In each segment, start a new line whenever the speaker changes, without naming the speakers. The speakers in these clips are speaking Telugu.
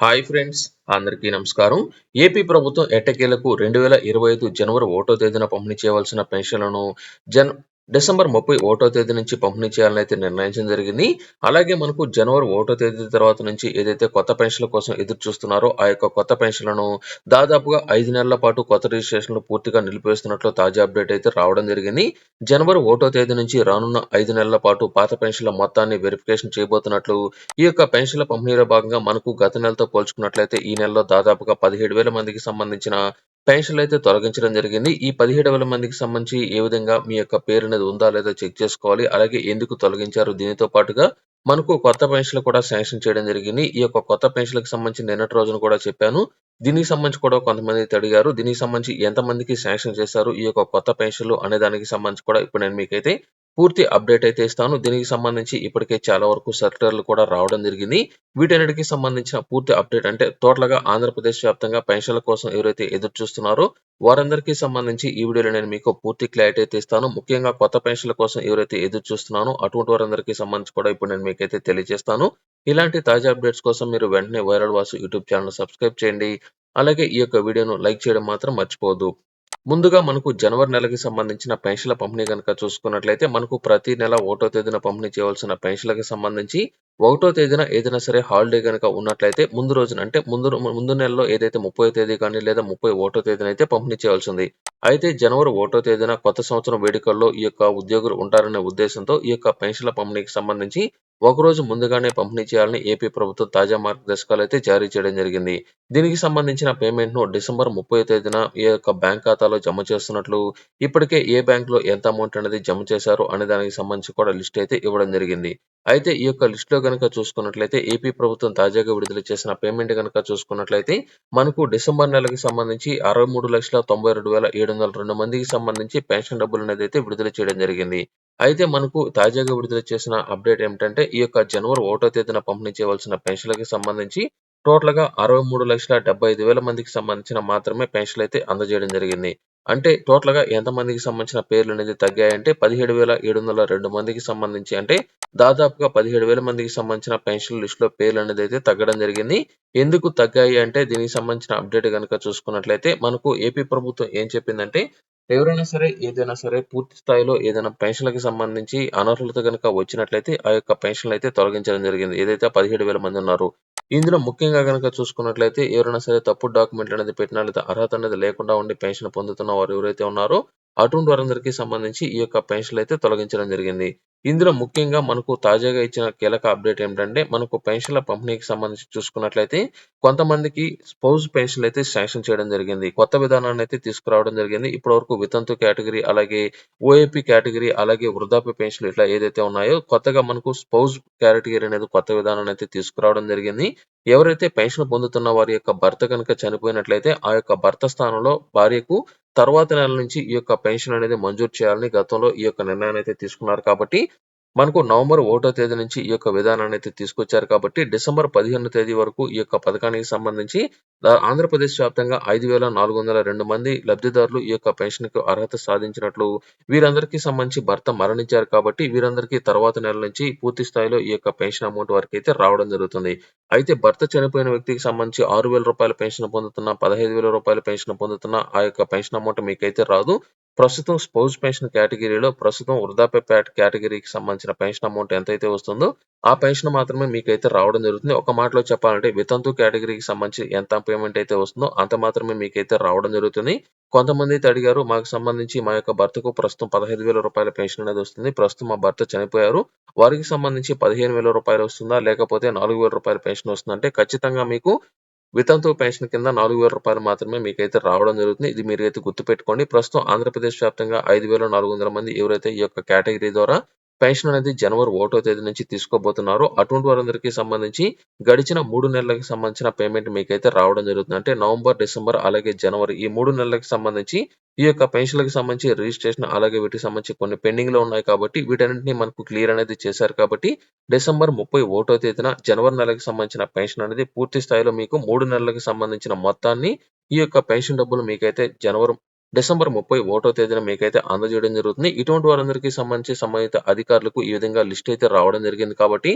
హాయ్ ఫ్రెండ్స్ అందరికీ నమస్కారం. ఏపీ ప్రభుత్వం ఎట్టకేలకు రెండు వేల ఇరవై ఐదు జనవరి ఒకటో తేదీన పంపిణీ చేయవలసిన పెన్షన్లను జన్ డిసెంబర్ ముప్పై ఒకటో తేదీ నుంచి పంపిణీ చేయాలని అయితే నిర్ణయించడం జరిగింది. అలాగే మనకు జనవరి ఒకటో తేదీ తర్వాత నుంచి ఏదైతే కొత్త పెన్షన్ల కోసం ఎదురు చూస్తున్నారో ఆ యొక్క కొత్త పెన్షన్లను దాదాపుగా ఐదు నెలల పాటు కొత్త రిజిస్ట్రేషన్లు పూర్తిగా నిలిపివేస్తున్నట్లు తాజా అప్డేట్ అయితే రావడం జరిగింది. జనవరి ఒకటో తేదీ నుంచి రానున్న ఐదు నెలల పాటు పాత పెన్షన్ల మొత్తాన్ని వెరిఫికేషన్ చేయబోతున్నట్లు ఈ యొక్క పెన్షన్ల పంపిణీలో భాగంగా మనకు గత నెలతో పోల్చుకున్నట్లయితే ఈ నెలలో దాదాపుగా పదిహేడు వేల మందికి సంబంధించిన పెన్షన్లు అయితే తొలగించడం జరిగింది. ఈ పదిహేడు వేల మందికి సంబంధించి ఏ విధంగా మీ యొక్క పేరు అనేది ఉందా లేదా చెక్ చేసుకోవాలి. అలాగే ఎందుకు తొలగించారు? దీనితో పాటుగా మనకు కొత్త పెన్షన్లు కూడా శాంక్షన్ చేయడం జరిగింది. ఈ యొక్క కొత్త పెన్షన్లకు సంబంధించి నిన్నటి రోజున కూడా చెప్పాను. దీనికి సంబంధించి కూడా కొంతమంది అడిగారు దీనికి సంబంధించి ఎంతమందికి శాంక్షన్ చేశారు ఈ యొక్క కొత్త పెన్షన్లు అనే దానికి సంబంధించి కూడా ఇప్పుడు నేను మీకైతే పూర్తి అప్డేట్ అయితే ఇస్తాను. దీనికి సంబంధించి ఇప్పటికే చాలా వరకు సెక్టర్లు కూడా రావడం జరిగింది. వీటన్నిటికి సంబంధించిన పూర్తి అప్డేట్ అంటే టోటల్గా ఆంధ్రప్రదేశ్ వ్యాప్తంగా పెన్షన్ల కోసం ఎవరైతే ఎదురు చూస్తున్నారో వారందరికీ సంబంధించి ఈ వీడియోలో నేను మీకు పూర్తి క్లారిటీ అయితే ఇస్తాను. ముఖ్యంగా కొత్త పెన్షన్ల కోసం ఎవరైతే ఎదురు చూస్తున్నానో అటువంటి వారందరికీ సంబంధించి కూడా ఇప్పుడు నేను మీకైతే తెలియజేస్తాను. ఇలాంటి తాజా అప్డేట్స్ కోసం మీరు వెంటనే viral Vasu YouTube channel subscribe చేయండి. అలాగే ఈ యొక్క వీడియోను లైక్ చేయడం మాత్రం మర్చిపోవద్దు. ముందుగా మనకు జనవరి నెలకి సంబంధించిన పెన్షన్ల పంపిణీ కనుక చూసుకున్నట్లయితే మనకు ప్రతి నెల ఒకటో తేదీన పంపిణీ చేయవలసిన పెన్షన్లకు సంబంధించి ఒకటో తేదీన ఏదైనా సరే హాలిడే కనుక ఉన్నట్లయితే ముందు రోజున అంటే ముందు ముందు నెలలో ఏదైతే ముప్పై తేదీ కానీ లేదా ముప్పై ఒకటో తేదీన అయితే పంపిణీ చేయాల్సి ఉంది అయితే జనవరి ఒకటో తేదీన కొత్త సంవత్సరం వేడుకల్లో ఈ యొక్క ఉద్యోగులు ఉంటారనే ఉద్దేశంతో ఈ యొక్క పెన్షన్ల పంపిణీకి సంబంధించి ఒకరోజు ముందుగానే పంపిణీ చేయాలని ఏపీ ప్రభుత్వం తాజా మార్గదర్శకాలు అయితే జారీ చేయడం జరిగింది. దీనికి సంబంధించిన పేమెంట్ను డిసెంబర్ ముప్పై తేదీన ఈ యొక్క బ్యాంక్ ఖాతాలో జమ చేస్తున్నట్లు ఇప్పటికే ఏ బ్యాంక్లో ఎంత అమౌంట్ అనేది జమ చేశారు అనే దానికి సంబంధించి కూడా లిస్ట్ అయితే ఇవ్వడం జరిగింది. అయితే ఈ యొక్క లిస్ట్లో కనుక చూసుకున్నట్లయితే ఏపీ ప్రభుత్వం తాజాగా విడుదల చేసిన పేమెంట్ కనుక చూసుకున్నట్లయితే మనకు డిసెంబర్ నెలకి సంబంధించి అరవై మూడు లక్షల తొంభై రెండు వేల ఏడు వందల రెండు మందికి సంబంధించి పెన్షన్ డబ్బులు అనేది అయితే విడుదల చేయడం జరిగింది. అయితే మనకు తాజాగా విడుదల చేసిన అప్డేట్ ఏమిటంటే ఈ యొక్క జనవరి ఒకటో తేదీన పంపిణీ చేయవలసిన పెన్షన్లకి సంబంధించి టోటల్గా అరవై మూడు లక్షల డెబ్బై ఐదు వేల మందికి సంబంధించిన మాత్రమే పెన్షన్లు అయితే అందజేయడం జరిగింది. అంటే టోటల్గా ఎంత మందికి సంబంధించిన పేర్లు అనేది తగ్గాయంటే పదిహేడు వేల ఏడు వందల రెండు మందికి సంబంధించి అంటే దాదాపుగా పదిహేడు వేల మందికి సంబంధించిన పెన్షన్ లిస్ట్లో పేర్లు అనేది అయితే తగ్గడం జరిగింది. ఎందుకు తగ్గాయి అంటే దీనికి సంబంధించిన అప్డేట్ కనుక చూసుకున్నట్లయితే మనకు ఏపీ ప్రభుత్వం ఏం చెప్పిందంటే ఎవరైనా సరే ఏదైనా సరే పూర్తి స్థాయిలో ఏదైనా పెన్షన్లకు సంబంధించి అనర్హులత కనుక వచ్చినట్లయితే ఆ యొక్క పెన్షన్లు అయితే తొలగించడం జరిగింది. ఏదైతే పదిహేడు వేల మంది ఉన్నారు ఇందులో ముఖ్యంగా కనుక చూసుకున్నట్లయితే ఎవరైనా సరే తప్పు డాక్యుమెంట్లు అనేది పెట్టినా లేదా అర్హత అనేది లేకుండా ఉండి పెన్షన్ పొందుతున్న వారు ఎవరైతే ఉన్నారో అటువంటి వారందరికీ సంబంధించి ఈ యొక్క పెన్షన్లు అయితే తొలగించడం జరిగింది. ఇందులో ముఖ్యంగా మనకు తాజాగా ఇచ్చిన కీలక అప్డేట్ ఏమిటంటే మనకు పెన్షన్ల పంపిణీకి సంబంధించి చూసుకున్నట్లయితే కొంతమందికి స్పౌజ్ పెన్షన్లు అయితే శాంక్షన్ చేయడం జరిగింది. కొత్త విధానాన్ని అయితే తీసుకురావడం జరిగింది. ఇప్పటి వరకు వితంతు కేటగిరీ అలాగే ఓఏపీ కేటగిరీ అలాగే వృద్ధాప్య పెన్షన్లు ఇట్లా ఏదైతే ఉన్నాయో కొత్తగా మనకు స్పౌజ్ కేటగిరీ అనేది కొత్త విధానాన్ని అయితే తీసుకురావడం జరిగింది. ఎవరైతే పెన్షన్ పొందుతున్న వారి యొక్క భర్త కనుక చనిపోయినట్లయితే ఆ యొక్క భర్త స్థానంలో భార్యకు తర్వాత నెల నుంచి ఈ యొక్క పెన్షన్ అనేది మంజూరు చేయాలని గతంలో ఈ యొక్క నిర్ణయాన్ని అయితే తీసుకున్నారు. కాబట్టి మనకు నవంబర్ ఒకటో తేదీ నుంచి ఈ యొక్క విధానాన్ని అయితే తీసుకొచ్చారు కాబట్టి డిసెంబర్ పదిహేను తేదీ వరకు ఈ యొక్క పథకానికి సంబంధించి ఆంధ్రప్రదేశ్ వ్యాప్తంగా ఐదు వేల నాలుగు వందల రెండు మంది లబ్ధిదారులు ఈ యొక్క పెన్షన్కు అర్హత సాధించినట్లు వీరందరికీ సంబంధించి భర్త మరణించారు కాబట్టి వీరందరికీ తర్వాత నెల నుంచి పూర్తి స్థాయిలో ఈ యొక్క పెన్షన్ అమౌంట్ వరకు అయితే రావడం జరుగుతుంది. అయితే భర్త చనిపోయిన వ్యక్తికి సంబంధించి ఆరు వేల రూపాయల పెన్షన్ పొందుతున్న పదహైదు వేల రూపాయల పెన్షన్ పొందుతున్న ఆ యొక్క పెన్షన్ అమౌంట్ మీకైతే రాదు. ప్రస్తుతం స్పౌజ్ పెన్షన్ కేటగిరీలో ప్రస్తుతం వృద్ధాప్య ప్యాట్ కేటగిరీకి సంబంధించిన పెన్షన్ అమౌంట్ ఎంతైతే వస్తుందో ఆ పెన్షన్ మాత్రమే మీకైతే రావడం జరుగుతుంది. ఒక మాటలో చెప్పాలంటే వితంతు కేటగిరీకి సంబంధించి ఎంత పేమెంట్ అయితే వస్తుందో అంత మాత్రమే మీకైతే రావడం జరుగుతుంది. కొంతమంది అయితే అడిగారు మాకు సంబంధించి మా యొక్క భర్తకు ప్రస్తుతం పదహైదు వేల రూపాయల పెన్షన్ అనేది వస్తుంది. ప్రస్తుతం మా భర్త చనిపోయారు. వారికి సంబంధించి పదిహేను వేల రూపాయలు వస్తుందా లేకపోతే నాలుగు వేల రూపాయల పెన్షన్ వస్తుందంటే ఖచ్చితంగా మీకు వితంతు పెన్షన్ కింద నాలుగు వేల రూపాయలు మాత్రమే మీకైతే రావడం జరుగుతుంది. ఇది మీరు అయితే గుర్తుపెట్టుకోండి. ప్రస్తుతం ఆంధ్రప్రదేశ్ వ్యాప్తంగా ఐదు వేల నాలుగు వందల మంది ఎవరైతే ఈ యొక్క కేటగిరీ ద్వారా పెన్షన్ అనేది జనవరి ఒకటో తేదీ నుంచి తీసుకోబోతున్నారు అటువంటి వారందరికీ సంబంధించి గడిచిన మూడు నెలలకు సంబంధించిన పేమెంట్ మీకైతే రావడం జరుగుతుంది. అంటే నవంబర్ డిసెంబర్ అలాగే జనవరి ఈ మూడు నెలలకు సంబంధించి ఈ యొక్క పెన్షన్లకు సంబంధించి రిజిస్ట్రేషన్ అలాగే వీటికి సంబంధించి కొన్ని పెండింగ్లో ఉన్నాయి కాబట్టి వీటన్నింటినీ మనకు క్లియర్ అనేది చేశారు కాబట్టి డిసెంబర్ ముప్పై ఒకటో తేదీన జనవరి నెలకు సంబంధించిన పెన్షన్ అనేది పూర్తి స్థాయిలో మీకు మూడు నెలలకు సంబంధించిన మొత్తాన్ని ఈ యొక్క పెన్షన్ డబ్బులు మీకైతే జనవరి డిసెంబర్ ముప్పై ఒకటో తేదీన మీకైతే అందజేయడం జరుగుతుంది. ఇటువంటి వారందరికీ సంబంధించి సంబంధిత అధికారులకు ఈ విధంగా లిస్ట్ అయితే రావడం జరిగింది కాబట్టి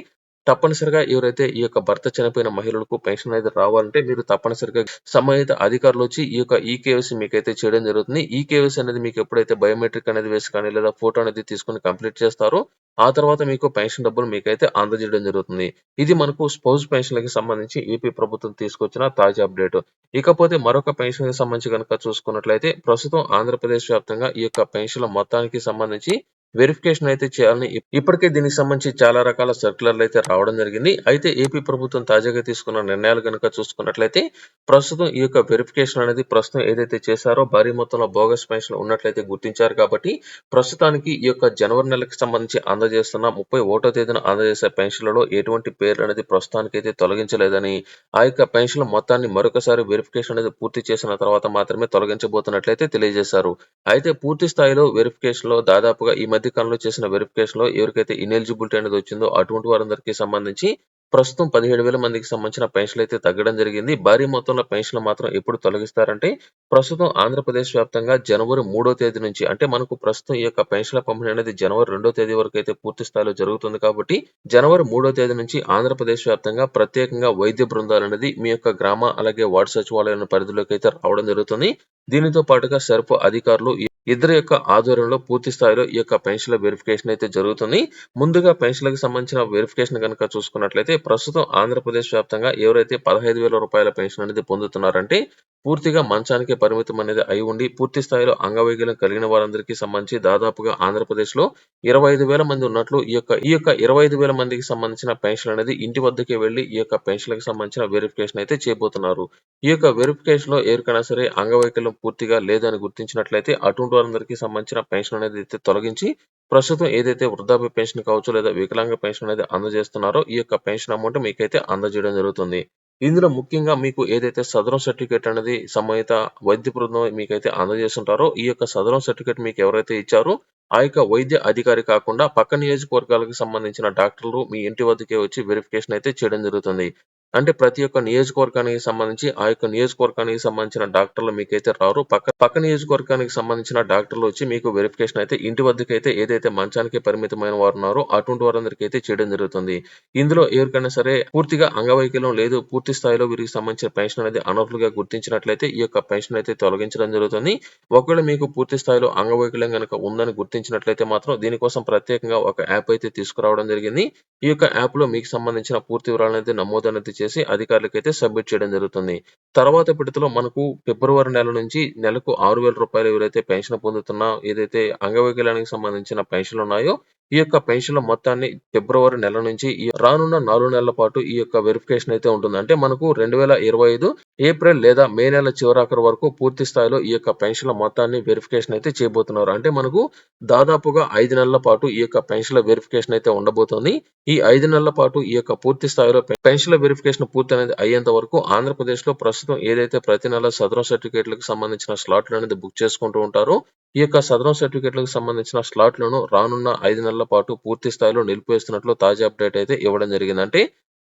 తప్పనిసరిగా ఎవరైతే ఈ యొక్క భర్త చనిపోయిన మహిళలకు పెన్షన్ అనేది రావాలంటే మీరు తప్పనిసరిగా సంబంధిత అధికారులు వచ్చి ఈ యొక్క ఈ కేవైసీ మీకైతే చేయడం జరుగుతుంది. ఈ కేవైసీ అనేది మీకు ఎప్పుడైతే బయోమెట్రిక్ అనేది వేసి కానీ లేదా ఫోటో అనేది తీసుకొని కంప్లీట్ చేస్తారో ఆ తర్వాత మీకు పెన్షన్ డబ్బులు మీకైతే అందజేయడం జరుగుతుంది. ఇది మనకు స్పౌజ్ పెన్షన్‌లకి సంబంధించి ఏపీ ప్రభుత్వం తీసుకొచ్చిన తాజా అప్డేట్. ఇకపోతే మరొక పెన్షన్‌కి సంబంధించి గనుక చూసుకున్నట్లయితే ప్రస్తుతం ఆంధ్రప్రదేశ్ వ్యాప్తంగా ఈ యొక్క పెన్షన్‌ల మొత్తానికి సంబంధించి వెరిఫికేషన్ అయితే చేయాలని ఇప్పటికే దీనికి సంబంధించి చాలా రకాల సర్క్యులర్‌లు అయితే రావడం జరిగింది. అయితే ఏపీ ప్రభుత్వం తాజాగా తీసుకున్న నిర్ణయాలు గనుక చూసుకున్నట్లయితే ప్రస్తుతం ఈ యొక్క వెరిఫికేషన్ అనేది ప్రస్తుతం ఏదైతే చేశారో భారీ మొత్తంలో బోగస్ పెన్షన్ ఉన్నట్లయితే గుర్తించారు కాబట్టి ప్రస్తుతానికి ఈ యొక్క జనవరి నెలకి సంబంధించి అందజేస్తున్న 31 తేదీన అందజేసే పెన్షన్‌లలో ఎటువంటి పేర్లు అనేది ప్రస్తుతానికైతే తొలగించలేదని, ఆ యొక్క పెన్షన్‌ల మొత్తాన్ని మరొకసారి వెరిఫికేషన్ అనేది పూర్తి చేసిన తర్వాత మాత్రమే తొలగించబోతున్నట్లయితే తెలియజేశారు. అయితే పూర్తి స్థాయిలో వెరిఫికేషన్‌లో దాదాపుగా ఈ మధ్య కాలంలో చేసిన వెరిఫికేషన్‌లో ఎవరికైతే ఇనెలిజిబిలిటీ అనేది వచ్చిందో అటువంటి వారందరికీ సంబంధించి ప్రస్తుతం 17,000 మందికి సంబంధించిన పెన్షన్‌లు అయితే తగ్గడం జరిగింది. భారీ మొత్తంలో పెన్షన్‌లు మాత్రం ఎప్పుడు తొలగిస్తారంటే ప్రస్తుతం ఆంధ్రప్రదేశ్ వ్యాప్తంగా జనవరి మూడో తేదీ నుంచి అంటే మనకు ప్రస్తుతం ఈ యొక్క పెన్షన్‌ల పంపిణీ అనేది జనవరి రెండో తేదీ వరకు అయితే పూర్తి స్థాయిలో జరుగుతుంది కాబట్టి జనవరి మూడో తేదీ నుంచి ఆంధ్రప్రదేశ్ వ్యాప్తంగా ప్రత్యేకంగా వైద్య బృందాలు అనేది మీ యొక్క గ్రామ అలాగే వార్డు సచివాలయాల పరిధిలోకి అయితే రావడం జరుగుతుంది. దీనితో పాటుగా సెర్ప్ అధికారులు ఇద్దరి యొక్క ఆధ్వర్యంలో పూర్తి స్థాయిలో ఈ యొక్క పెన్షన్‌ల వెరిఫికేషన్ అయితే జరుగుతుంది. ముందుగా పెన్షన్‌లకు సంబంధించిన వెరిఫికేషన్ కనుక చూసుకున్నట్లయితే ప్రస్తుతం ఆంధ్రప్రదేశ్ వ్యాప్తంగా ఎవరైతే పదహైదు వేల రూపాయల పెన్షన్ అనేది పొందుతున్నారంటే పూర్తిగా మంచానికి పరిమితం అనేది అయి ఉండి పూర్తి స్థాయిలో అంగవైకల్యం కలిగిన వారందరికీ సంబంధించి దాదాపుగా ఆంధ్రప్రదేశ్‌లో 25,000 మంది ఉన్నట్లు ఈ యొక్క ఈ యొక్క 25,000 మందికి సంబంధించిన పెన్షన్ అనేది ఇంటి వద్దకే వెళ్ళి ఈ యొక్క పెన్షన్‌లకు సంబంధించిన వెరిఫికేషన్ అయితే చేయబోతున్నారు. ఈ యొక్క వెరిఫికేషన్‌లో ఎవరికైనా సరే అంగవైకల్యం పూర్తిగా లేదని గుర్తించినట్లయితే అటువంటి వారందరికీ సంబంధించిన పెన్షన్ అనేది అయితే తొలగించి ప్రస్తుతం ఏదైతే వృద్ధాప్య పెన్షన్ కావచ్చు లేదా వికలాంగ పెన్షన్ అనేది అందజేస్తున్నారో ఈ యొక్క పెన్షన్ అమౌంట్ మీకైతే అందజేయడం జరుగుతుంది. ఇందులో ముఖ్యంగా మీకు ఏదైతే సదరం సర్టిఫికేట్ అనేది సంబంధిత వైద్య బృందం మీకైతే అందజేస్తుంటారో ఈ యొక్క సదరం సర్టిఫికేట్ మీకు ఎవరైతే ఇచ్చారో ఆ యొక్క వైద్య అధికారి కాకుండా పక్క నియోజకవర్గాలకు సంబంధించిన డాక్టర్లు మీ ఇంటి వద్దకే వచ్చి వెరిఫికేషన్ అయితే చేయడం జరుగుతుంది. అంటే ప్రతి ఒక్క నియోజకవర్గానికి సంబంధించి ఆ యొక్క నియోజకవర్గానికి సంబంధించిన డాక్టర్లు మీకైతే రారు. పక్క పక్క నియోజకవర్గానికి సంబంధించిన డాక్టర్లు వచ్చి మీకు వెరిఫికేషన్ అయితే ఇంటి వద్దకు అయితే ఏదైతే మంచానికి పరిమితమైన వారు ఉన్నారో అటువంటి వారందరికీ అయితే చేయడం జరుగుతుంది. ఇందులో ఎవరికైనా సరే పూర్తిగా అంగవైకల్యం లేదు పూర్తి స్థాయిలో వీరికి సంబంధించిన పెన్షన్ అనేది అనర్హులుగా గుర్తించినట్లయితే ఈ యొక్క పెన్షన్ అయితే తొలగించడం జరుగుతుంది. ఒకవేళ మీకు పూర్తి స్థాయిలో అంగవైకల్యం కనుక ఉందని గుర్తించినట్లయితే మాత్రం దీనికోసం ప్రత్యేకంగా ఒక యాప్ అయితే తీసుకురావడం జరిగింది. ఈ యొక్క యాప్లో మీకు సంబంధించిన పూర్తి వివరాలనైతే నమోదు అనేది చేసి అధికారులకైతే సబ్మిట్ చేయడం జరుగుతుంది. తర్వాత విడతలో మనకు ఫిబ్రవరి నెల నుంచి నెలకు ఆరు వేల రూపాయలు ఎవరైతే పెన్షన్ పొందుతున్నా ఏదైతే అంగవైకల్యానికి సంబంధించిన పెన్షన్‌లు ఉన్నాయో ఈ యొక్క పెన్షన్‌ల మొత్తాన్ని ఫిబ్రవరి నెల నుంచి రానున్న నాలుగు నెలల పాటు ఈ యొక్క వెరిఫికేషన్ అయితే ఉంటుంది. అంటే మనకు 2025 ఏప్రిల్ లేదా మే నెల చివరాఖరు వరకు పూర్తి స్థాయిలో ఈ యొక్క పెన్షన్‌ల మొత్తాన్ని వెరిఫికేషన్ అయితే చేయబోతున్నారు. అంటే మనకు దాదాపుగా ఐదు నెలల పాటు ఈ యొక్క పెన్షన్‌ల వెరిఫికేషన్ అయితే ఉండబోతోంది. ఈ ఐదు నెలల పాటు ఈ యొక్క పూర్తి స్థాయిలో పెన్షన్‌ల వెరిఫికేషన్ పూర్తనేది అయ్యేంత వరకు ఆంధ్రప్రదేశ్‌లో ప్రస్తుతం ఏదైతే ప్రతి నెల సదరం సర్టిఫికేట్‌లకు సంబంధించిన స్లాట్‌లు అనేది బుక్ చేసుకుంటూ ఉంటారో ఈ యొక్క సదరం సర్టిఫికేట్‌లకు సంబంధించిన స్లాట్‌లను రానున్న ఐదు నెలల పాటు పూర్తి స్థాయిలో నిలిపివేస్తున్నట్లు తాజా అప్డేట్ అయితే ఇవ్వడం జరిగిందంటే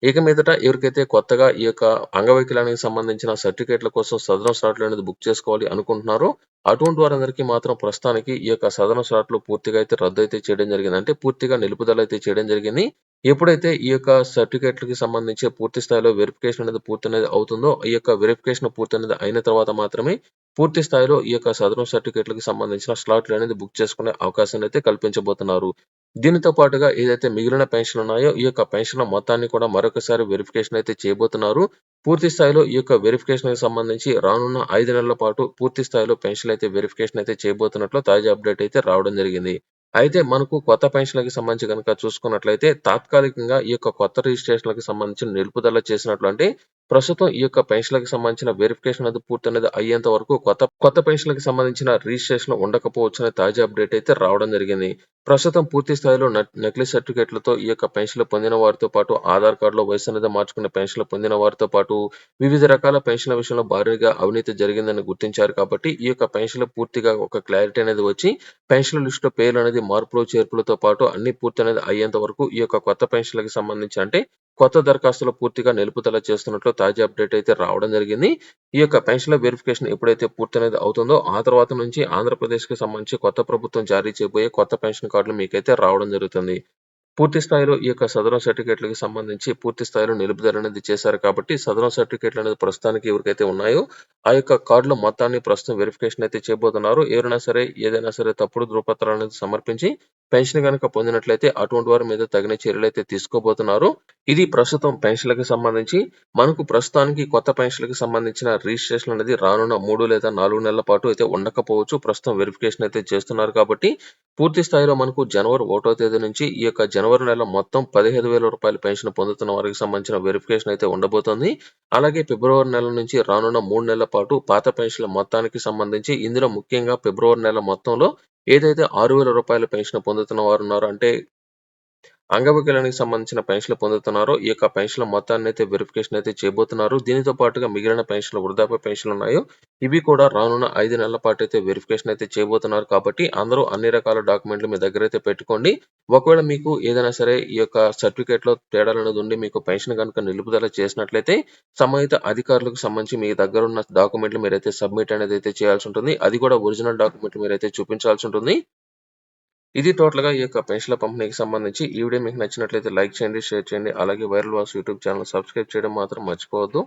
ఇక మీదట ఎవరికైతే కొత్తగా ఈ యొక్క అంగవైకల్యానికి సంబంధించిన సర్టిఫికేట్‌ల కోసం సదరం స్లాట్‌లు అనేది బుక్ చేసుకోవాలి అనుకుంటున్నారో అటువంటి వారందరికీ మాత్రం ప్రస్తుతానికి ఈ యొక్క సదరం స్లాట్‌లు పూర్తిగా అయితే రద్దు అయితే చేయడం జరిగింది. అంటే పూర్తిగా నిలుపుదల అయితే చేయడం జరిగింది. ఎప్పుడైతే ఈ యొక్క సర్టిఫికేట్‌లకి సంబంధించి పూర్తి స్థాయిలో వెరిఫికేషన్ అనేది పూర్తనేది అవుతుందో ఈ యొక్క వెరిఫికేషన్ పూర్తనేది అయిన తర్వాత మాత్రమే పూర్తి స్థాయిలో ఈ యొక్క సదరం సర్టిఫికేట్‌లకి సంబంధించిన స్లాట్‌లు అనేది బుక్ చేసుకునే అవకాశాన్ని అయితే కల్పించబోతున్నారు. దీనితో పాటుగా ఏదైతే మిగిలిన పెన్షన్‌లు ఉన్నాయో ఈ యొక్క పెన్షన్‌ల మొత్తాన్ని కూడా మరొకసారి వెరిఫికేషన్ అయితే చేయబోతున్నారు. పూర్తి స్థాయిలో ఈ యొక్క వెరిఫికేషన్‌కి సంబంధించి రానున్న ఐదు నెలల పాటు పూర్తి స్థాయిలో పెన్షన్‌లు అయితే వెరిఫికేషన్ అయితే చేయబోతున్నట్లు తాజా అప్డేట్ అయితే రావడం జరిగింది. అయితే మనకు కొత్త పెన్షన్‌లకి సంబంధించి గనక చూసుకున్నట్లయితే తాత్కాలికంగా ఈ యొక్క కొత్త రిజిస్ట్రేషన్‌లకి సంబంధించి నిలుపుదల చేసినట్లు అంటే ప్రస్తుతం ఈ యొక్క పెన్షన్లకు సంబంధించిన వెరిఫికేషన్ అనేది పూర్తనేది అయ్యేంత వరకు కొత్త కొత్త పెన్షన్లకు సంబంధించిన రిజిస్ట్రేషన్ ఉండకపోవచ్చనే తాజా అప్డేట్ అయితే రావడం జరిగింది. ప్రస్తుతం పూర్తి స్థాయిలో నెక్లెస్ నకిలీ సర్టిఫికేట్‌లతో ఈ యొక్క పెన్షన్‌లు పొందిన వారితో పాటు ఆధార్ కార్డులో వయసు అనేది మార్చుకున్న పెన్షన్‌లు పొందిన వారితో పాటు వివిధ రకాల పెన్షన్‌ల విషయంలో భారీగా అవినీతి జరిగిందని గుర్తించారు కాబట్టి ఈ యొక్క పెన్షన్‌లు పూర్తిగా ఒక క్లారిటీ అనేది వచ్చి పెన్షన్‌ల లిస్టులో పేర్లు అనేది మార్పులు, చేర్పులతో పాటు అన్ని పూర్తి అనేది అయ్యేంత వరకు ఈ యొక్క కొత్త పెన్షన్లకు సంబంధించి అంటే కొత్త దరఖాస్తులు పూర్తిగా నిలుపుదల చేస్తున్నట్లు తాజా అప్డేట్ అయితే రావడం జరిగింది. ఈ యొక్క పెన్షన్‌ల వెరిఫికేషన్ ఎప్పుడైతే పూర్తనేది అవుతుందో ఆ తర్వాత నుంచి ఆంధ్రప్రదేశ్‌కి సంబంధించి కొత్త ప్రభుత్వం జారీ చేయబోయే కొత్త పెన్షన్ కార్డులు మీకైతే రావడం జరుగుతుంది. పూర్తి స్థాయిలో ఈ యొక్క సదరం సర్టిఫికేట్లకు సంబంధించి పూర్తి స్థాయిలో నిలుపుదల అనేది చేశారు కాబట్టి సదరం సర్టిఫికేట్‌లు అనేది ప్రస్తుతానికి ఎవరికైతే ఉన్నాయో ఆ యొక్క కార్డుల మొత్తాన్ని ప్రస్తుతం వెరిఫికేషన్ అయితే చేయబోతున్నారు. ఎవరైనా సరే ఏదైనా సరే తప్పుడు ధృవపత్రాలు అనేది సమర్పించి పెన్షన్ కనుక పొందినట్లయితే అటువంటి వారి మీద తగిన చర్యలు అయితే తీసుకోబోతున్నారు. ఇది ప్రస్తుతం పెన్షన్లకు సంబంధించి మనకు ప్రస్తుతానికి కొత్త పెన్షన్లకు సంబంధించిన రిజిస్ట్రేషన్ అనేది రానున్న మూడు లేదా నాలుగు నెలల పాటు అయితే ఉండకపోవచ్చు. ప్రస్తుతం వెరిఫికేషన్ అయితే చేస్తున్నారు కాబట్టి పూర్తి స్థాయిలో మనకు జనవరి ఒకటో తేదీ నుంచి ఈ యొక్క జనవరి నెల మొత్తం పదిహేను వేల రూపాయలు పెన్షన్ పొందుతున్న వారికి సంబంధించిన వెరిఫికేషన్ అయితే ఉండబోతోంది. అలాగే ఫిబ్రవరి నెల నుంచి రానున్న మూడు నెలల పాటు పాత పెన్షన్‌ల మొత్తానికి సంబంధించి ఇందులో ముఖ్యంగా ఫిబ్రవరి నెల మొత్తంలో ఏదైతే ఆరు వేల రూపాయల పెన్షన్ పొందుతున్న వారు ఉన్నారో అంటే అంగవికలానికి సంబంధించిన పెన్షన్‌లు పొందుతున్నారో ఈ యొక్క పెన్షన్‌ల మొత్తాన్ని అయితే వెరిఫికేషన్ అయితే చేయబోతున్నారు. దీనితో పాటుగా మిగిలిన పెన్షన్‌లు వృద్ధాప్య పెన్షన్‌లు ఉన్నాయో ఇవి కూడా రానున్న ఐదు నెలల పాటు అయితే వెరిఫికేషన్ అయితే చేయబోతున్నారు కాబట్టి అందరూ అన్ని రకాల డాక్యుమెంట్‌లు మీ దగ్గర అయితే పెట్టుకోండి. ఒకవేళ మీకు ఏదైనా సరే ఈ యొక్క సర్టిఫికేట్‌లో తేడాలు అనేది ఉండి మీకు పెన్షన్ కనుక నిలుపుదల చేసినట్లయితే సంబంధిత అధికారులకు సంబంధించి మీ దగ్గర ఉన్న డాక్యుమెంట్‌లు మీరైతే సబ్మిట్ అనేది అయితే చేయాల్సి ఉంటుంది. అది కూడా ఒరిజినల్ డాక్యుమెంట్‌లు మీరైతే చూపించాల్సి ఉంటుంది. ఇది టోటల్‌గా ఈ యొక్క పెన్షన్‌ల పంపిణీకి సంబంధించి ఈ వీడియో మీకు నచ్చినట్లయితే లైక్ చేయండి, షేర్ చేయండి. అలాగే viral Vas YouTube channel subscribe చేయడం మాత్రం మర్చిపోవద్దు.